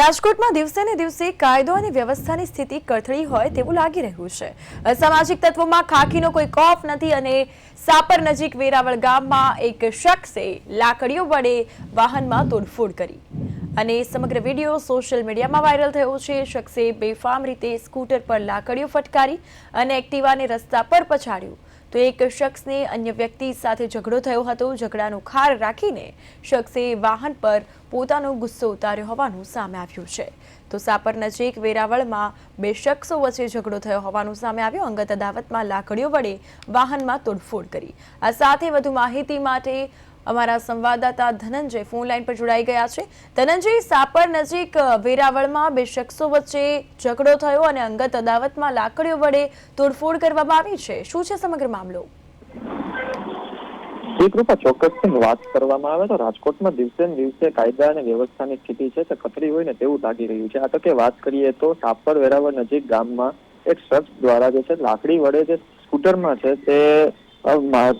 રાજકોટમાં દિવસે ને દિવસે કાયદો અને વ્યવસ્થાની સ્થિતિ કથળી હોય તેવું લાગી રહ્યું છે. અસામાજિક તત્વોમાં ખાખીનો કોઈ કોફ નથી અને સાપર નજીક વેરાવળ ગામમાં એક શખ્સે લાકડીઓ વડે વાહનમાં તોડફોડ કરી. અને સમગ્ર વીડિયો સોશિયલ મીડિયામાં વાયરલ થયો છે. શખ્સે બેફામ રીતે સ્કૂટર પર લાકડીઓ ફટકારી અને એક્ટિવાને રસ્તા પર પછાડ્યું. તો એક શખ્સને અન્ય વ્યક્તિ સાથે ઝઘડો થયો હતો. ઝઘડાનો ખાર રાખીને શખ્સે વાહન પર પોતાનો ગુસ્સો ઉતાર્યો હોવાનું સામે આવ્યું છે. તો સાપર નજીક વેરાવળમાં બે શખ્સો વચ્ચે ઝઘડો થયો હોવાનું સામે આવ્યું. અંગત અદાવતમાં લાકડીઓ વડે વાહનમાં તોડફોડ કરી. આ સાથે વધુ માહિતી માટે અમારા સંવાદદાતા ધનંજય ફોન લાઈન પર જોડાઈ ગયા છે. ધનંજય, સાપર નજીક વેરાવળમાં બે શખ્સો વચ્ચે ઝઘડો થયો અને અંગત અદાવતમાં લાકડીઓ વડે તોડફોડ કરવામાં આવી છે. શું છે સમગ્ર મામલો? કૃપા ચોક્કસથી વાત કરવામાં આવે તો રાજકોટમાં દિવસે દિવસે કાયદા અને વ્યવસ્થાની સ્થિતિ છે તે કથળી હોય ને તેવું લાગી રહ્યું છે. આ તકે વાત કરીએ તો સાપર વેરાવળ નજીક ગામમાં એક શખ્સ દ્વારા જે છે લાકડી વડે જે સ્કૂટરમાં છે તે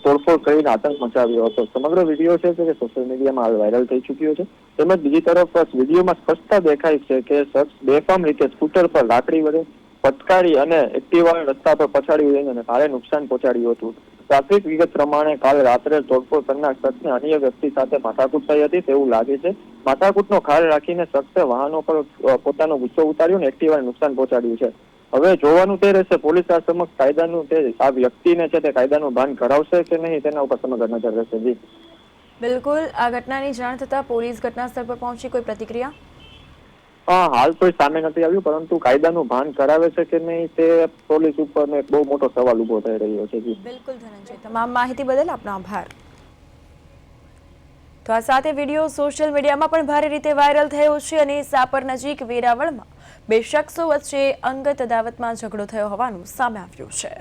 તોડફોડ કરીને આતંક મચાવ્યો હતો. સમગ્ર વીડિયો છે કે સોશિયલ મીડિયામાં વાયરલ થઈ ચુક્યો છે. તેમજ બીજી તરફ વિડીયોમાં સ્પષ્ટતા દેખાય છે કે શખ્સ બેફામ રીતે સ્કૂટર પર લાકડી વડે ફટકારી અને એક્ટિવા રસ્તા પર પછાડી દઈને અને ભારે નુકસાન પહોંચાડ્યું હતું. પ્રાથમિક વિગત પ્રમાણે કાલે રાત્રે તોડફોડ કરનાર શખ્સને અન્ય વ્યક્તિ સાથે માથાકૂટ થઈ હતી તેવું લાગે છે. માથાકૂટનો ખાલ રાખીને શખ્સે વાહનો પર પોતાનો ગુસ્સો ઉતાર્યો અને એક્ટિવાને નુકસાન પહોંચાડ્યું છે. હવે જોવાનું તે રહેશે પોલીસ આ સમક્ષ કાયદાનું તે આ વ્યક્તિને છે તે કાયદાનું ભાન કરાવશે કે નહીં તેના ઉપર સમગ્ર નજર રહેશે જી. બિલકુલ આ ઘટનાની જાણ થતા પોલીસ ઘટના સ્થળ પર પહોંચી કોઈ પ્રતિક્રિયા? હાલ કોઈ સામે નથી આવ્યું પરંતુ કાયદાનું ભાન કરાવે છે કે નહીં તે પોલીસ ઉપર એક બહુ મોટો સવાલ ઊભો થઈ રહ્યો છે જી. બિલકુલ ધનંજય તમામ માહિતી બદલ આપનો આભાર. તો આ સાથે વીડિયો સોશિયલ મીડિયામાં પણ ભારે રીતે વાયરલ થયો છે અને સાપર નજીક વેરાવળમાં. બે શખ્સો વચ્ચે અંગત અદાવતમાં ઝઘડો થયો હોવાનું સામે આવ્યું છે.